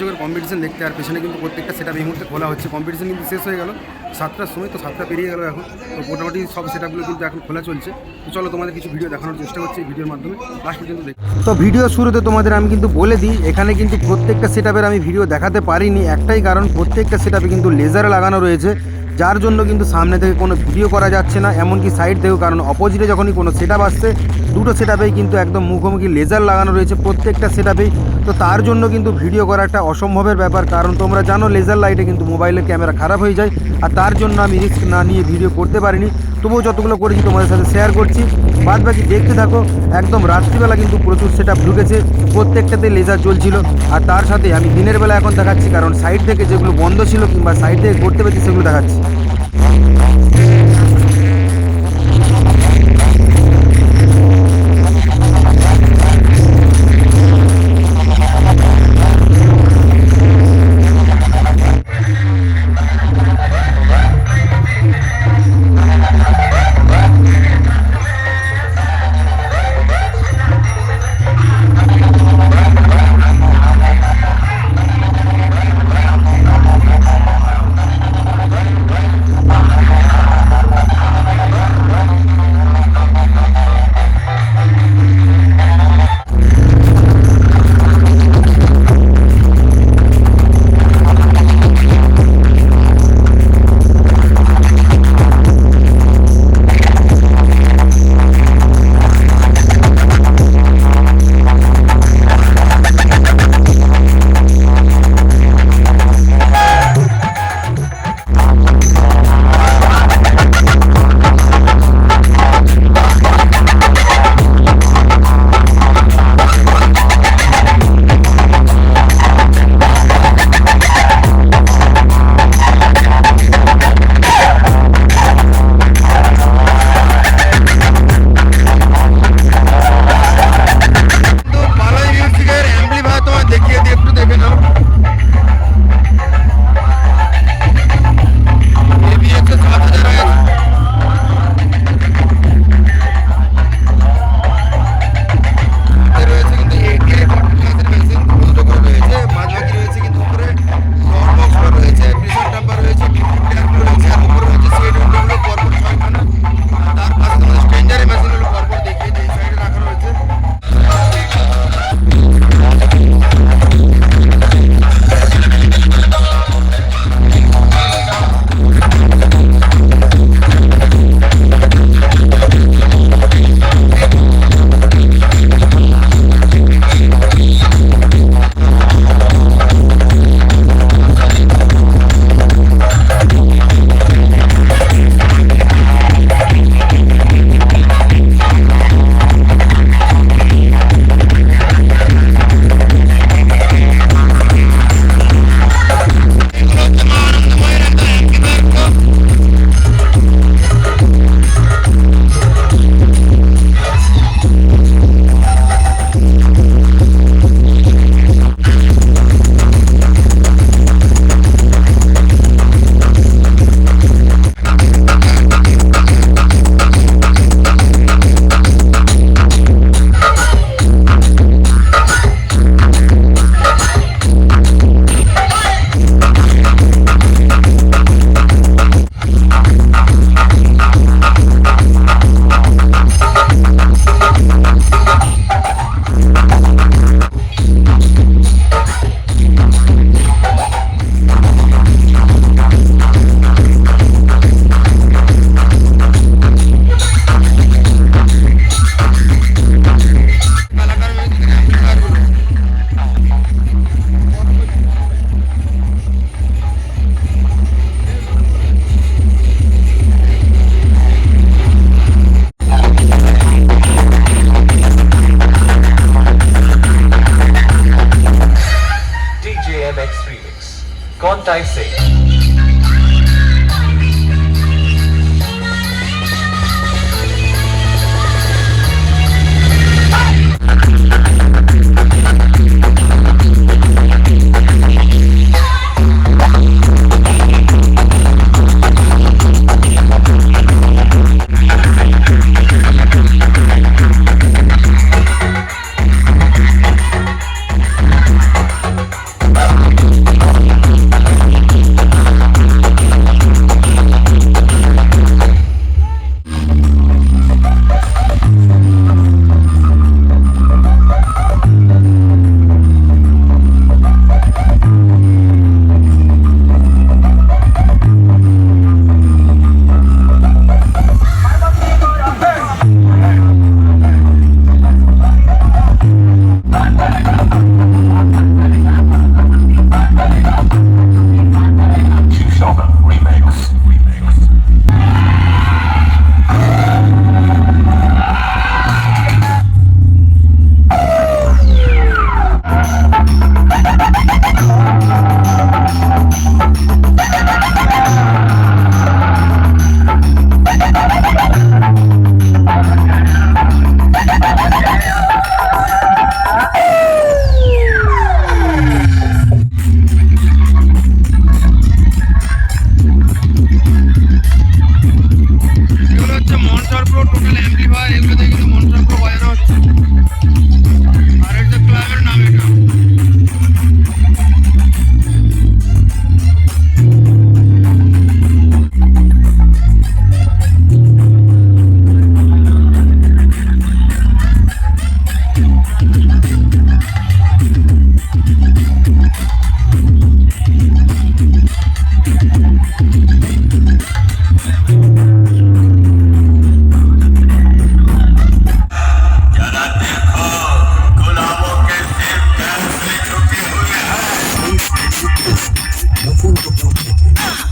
চোখের কম্পিটিশন দেখতে আর পেছনে কিন্তু প্রত্যেকটা সেটা এই মুহূর্তে খোলা হচ্ছে। কম্পিটিশন কিন্তু শেষ হয়ে গেল। সাতটার সময় তো সাতটা পেরিয়ে গেল এখন। তো মোটামুটি সব সেটআপগুলো কিন্তু এখন খোলা চলছে। তো চলো তোমাদের কিছু ভিডিও দেখানোর চেষ্টা করছি ভিডিওর মাধ্যমে। লাস্ট পর্যন্ত দেখ। তো ভিডিও শুরুতে তোমাদের আমি কিন্তু বলে দিই, এখানে কিন্তু প্রত্যেকটা সেটআপের আমি ভিডিও দেখাতে পারিনি। একটাই কারণ, প্রত্যেকটা সেটআপে কিন্তু লেজার লাগানো রয়েছে। যার জন্য কিন্তু সামনে থেকে কোনো ভিডিও করা যাচ্ছে না। এমনকি সাইড থেকেও, কারণ অপোজিটে যখনই কোনো সেট আসছে দুটো সেটআপেই কিন্তু একদম মুখোমুখি লেজার লাগানো রয়েছে প্রত্যেকটা সেটআপেই তো তার জন্য কিন্তু ভিডিও করা একটা অসম্ভবের ব্যাপার, কারণ তোমরা জানো লেজার লাইটে কিন্তু মোবাইলের ক্যামেরা খারাপ হয়ে যায়, আর তার জন্য আমি রিস্ক না নিয়ে ভিডিও করতে পারিনি। তবুও যতগুলো করেছি তোমাদের সাথে শেয়ার করছি। বাদ বাকি দেখতে থাকো, একদম রাত্রিবেলা কিন্তু প্রচুর সেটআপ ঢুকেছে, প্রত্যেকটাতে লেজার জ্বলছিল। আর তার সাথে আমি দিনের বেলা এখন দেখাচ্ছি, কারণ সাইড থেকে যেগুলো বন্ধ ছিল কিংবা সাইড থেকে করতে পেরেছি সেগুলো দেখাচ্ছি। next three weeks. Contact I?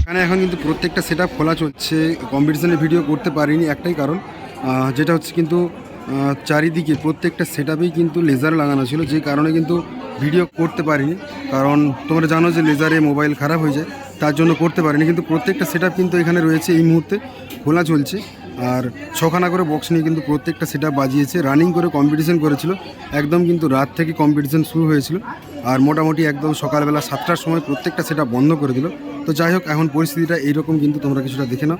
এখানে এখন কিন্তু প্রত্যেকটা সেট খোলা চলছে। কম্পিটিশনের ভিডিও করতে পারিনি, একটাই কারণ যেটা হচ্ছে কিন্তু চারিদিকে প্রত্যেকটা সেট কিন্তু লেজার লাগানো ছিল, যে কারণে কিন্তু ভিডিও করতে পারিনি। কারণ তোমরা জানো যে লেজারে মোবাইল খারাপ হয়ে যায়, তার জন্য করতে পারিনি, কিন্তু প্রত্যেকটা সেট কিন্তু এখানে রয়েছে এই মুহূর্তে, খোলা চলছে। আর ছখানা করে বক্স নিয়ে কিন্তু প্রত্যেকটা সেট বাজিয়েছে রানিং করে কম্পিটিশন করেছিল, একদম কিন্তু রাত থেকে কম্পিটিশন শুরু হয়েছিল। আর মোটামুটি একদম সকালবেলা সাতটার সময় প্রত্যেকটা সেটা বন্ধ করে দিল। তো যাই হোক, এখন পরিস্থিতিটা এইরকম কিন্তু তোমরা কিছুটা দেখে নাও।